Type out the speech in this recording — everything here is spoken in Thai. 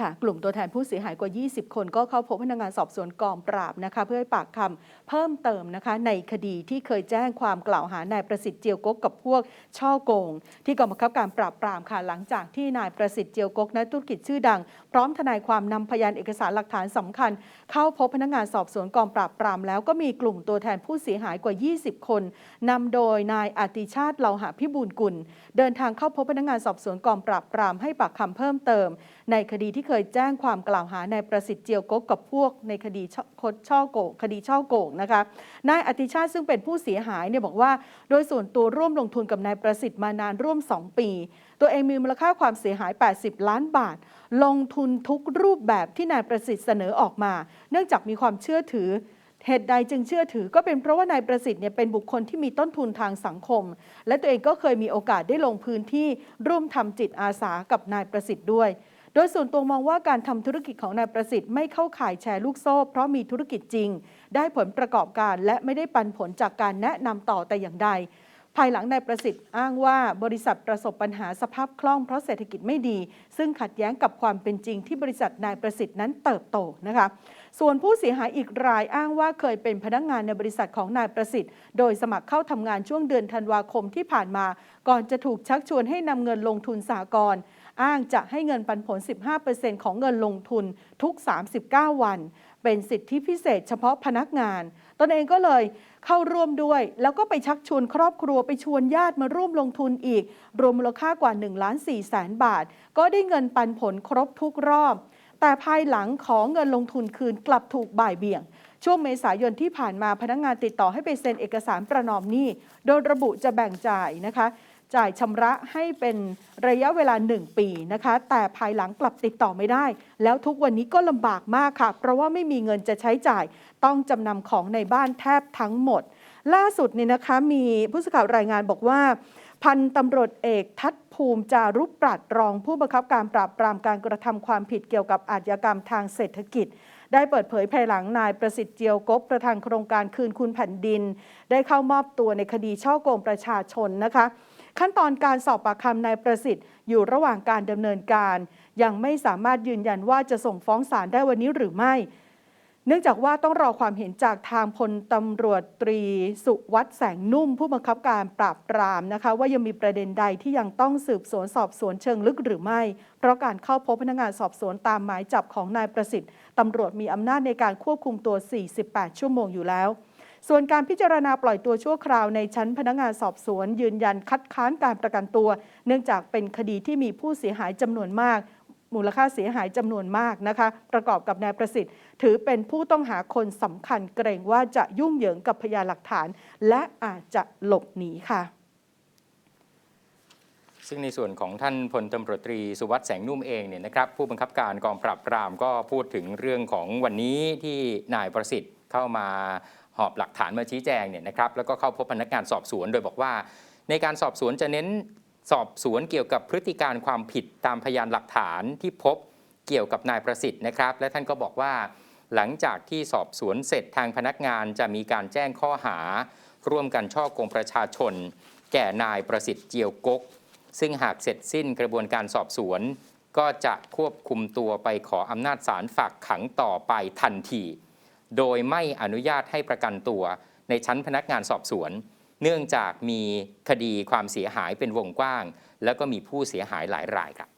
ค่ะ กลุ่มตัวแทนผู้เสียหายกว่า 20 คนก็เข้าพบพนักงานสอบสวนกองปราบนะคะ เพื่อให้ปากคำเพิ่มเติมนะคะ ในคดีที่เคยแจ้งความกล่าวหานายประสิทธิ์เจียวกกกับพวกช่อโกง ที่กองบังคับการปราบปรามค่ะหลังจากที่นายประสิทธิ์เจียวกกนักธุรกิจชื่อดัง พร้อมทนายความนำพยานเอกสารหลักฐานสำคัญ เข้าพบพนักงานสอบสวนกองปราบปรามแล้วก็มีกลุ่มตัวแทนผู้เสียหายกว่า 20 คนนำโดยนายอติชาติเลาหะพิบูลกุล เดินทางเข้าพบพนักงานสอบสวนกองปราบปรามให้ปากคำเพิ่มเติม ในคดีที่เคยแจ้งความกล่าวหานายประสิทธิ์เจียวกกกับพวกในคดีช่อคดช่อโกงคดีช่อโกงนะคะนายอติชาติซึ่งเป็นผู้เสียหายเนี่ยบอกว่า โดยส่วนตัวร่วมลงทุนกับนายประสิทธิ์มานานร่วม 2 ปี ตัวเองมีมูลค่าความเสียหาย 80 ล้านบาท ลงทุนทุกรูปแบบที่นายประสิทธิ์เสนอออกมา เนื่องจากมีความเชื่อถือเหตุใดจึงเชื่อถือก็เป็นเพราะว่านายประสิทธิ์เนี่ยเป็นบุคคลที่มีต้นทุนทางสังคม และตัวเองก็เคยมีโอกาสได้ลงพื้นที่ร่วมทำจิตอาสากับนายประสิทธิ์ด้วย โดยส่วนตัวมองว่าการทำธุรกิจของนายประสิทธิ์ไม่เข้าข่ายแชร์ลูกโซ่ เพราะมีธุรกิจจริง ได้ผลประกอบการและไม่ได้ปันผลจากการแนะนำต่อแต่อย่างใด ภายหลังนายประสิทธิ์อ้างว่าบริษัทประสบปัญหาสภาพคล่องเพราะเศรษฐกิจไม่ดี ซึ่งขัดแย้งกับความเป็นจริงที่บริษัทนายประสิทธิ์นั้นเติบโตนะคะส่วนผู้เสียหายอีกรายอ้างว่าเคยเป็นพนักงานในบริษัทของนายประสิทธิ์ โดยสมัครเข้าทำงานช่วงเดือนธันวาคมที่ผ่านมา ก่อนจะถูกชักชวนให้นำเงินลงทุนสากล อ้างจะให้เงินปันผล 15%ของเงินลงทุนทุก 39 วัน เป็นสิทธิพิเศษเฉพาะพนักงาน ตนเองก็เลยเข้าร่วมด้วย แล้วก็ไปชักชวนครอบครัวไปชวนญาติมาร่วมลงทุนอีก รวมมูลค่ากว่า1ล้าน4แสนบาท ก็ได้เงินปันผลครบทุกรอบ แต่ภายหลังของเงินลงทุนคืนกลับถูกบ่ายเบี่ยงช่วงเมษายนที่ผ่านมาพนักงานติดต่อให้ไปเซ็นเอกสารประนอมหนี้ โดยระบุจะแบ่งจ่ายนะคะ จ่ายชำระให้เป็นระยะเวลา 1 ปีนะคะ แต่ภายหลังกลับติดต่อไม่ได้ แล้วทุกวันนี้ก็ลำบากมากค่ะ เพราะว่าไม่มีเงินจะใช้จ่าย ต้องจำนำของในบ้านแทบทั้งหมด ล่าสุดนี่นะคะมีผู้สื่อข่าวรายงานบอกว่าพันตำรวจเอกทัศภูมิจารุปรัดรองผู้บังคับการปราบปรามการกระทำความผิดเกี่ยวกับอาชญากรรมทางเศรษฐกิจ ได้เปิดเผยภายหลังนายประสิทธิ์เจียวกบประธานโครงการคืนคุณแผ่นดิน ได้เข้ามอบตัวในคดีช่อโกงประชาชนนะคะ ขั้นตอนการสอบปากคำนายประสิทธิ์ อยู่ระหว่างการดำเนินการ ยังไม่สามารถยืนยันว่าจะส่งฟ้องศาลได้วันนี้หรือไม่ เนื่องจากว่าต้องรอความเห็นจากทางพลตำรวจตรีสุวัฒน์แสงนุ่ม ผู้บังคับการปราบปรามนะคะ ว่ายังมีประเด็นใดที่ยังต้องสืบสวนสอบสวนเชิงลึกหรือไม่ เพราะการเข้าพบพนักงานสอบสวนตามหมายจับของนายประสิทธิ์ตำรวจมีอำนาจในการควบคุมตัว 48 ชั่วโมงอยู่แล้ว ส่วนการพิจารณาปล่อยตัวชั่วคราวในชั้นพนักงานสอบสวน ยืนยันคัดค้านการประกันตัว เนื่องจากเป็นคดีที่มีผู้เสียหายจำนวนมาก มูลค่าเสียหายจำนวนมากนะคะ ประกอบกับนายประสิทธิ์ ถือเป็นผู้ต้องหาคนสำคัญเกรงว่าจะยุ่งเหยิงกับพยานหลักฐาน และอาจจะหลบหนีค่ะซึ่งในส่วนของท่านพลตำรวจตรีสุวัสด์แสงนุ่มเองเนี่ยนะครับผู้บังคับการกองปราบปรามก็พูดถึงเรื่องของวันนี้ที่นายประสิทธิ์เข้ามา หอบหลักฐานมาชี้แจงเนี่ยนะครับแล้วก็เข้าพบพนักงานสอบสวนโดยบอกว่า ในการสอบสวนจะเน้นสอบสวนเกี่ยวกับพฤติการความผิดตามพยานหลักฐานที่พบเกี่ยวกับนายประสิทธิ์นะครับ และท่านก็บอกว่า หลังจากที่สอบสวนเสร็จทางพนักงานจะมีการแจ้งข้อหา ร่วมกันช่อกงประชาชน แก่นายประสิทธิ์เจียวกก ซึ่งหากเสร็จสิ้นกระบวนการสอบสวน ก็จะควบคุมตัวไปขออำนาจศาลฝากขังต่อไปทันที โดยไม่อนุญาตให้ประกันตัวในชั้นพนักงานสอบสวน เนื่องจากมีคดีความเสียหายเป็นวงกว้าง แล้วก็มีผู้เสียหายหลายรายครับ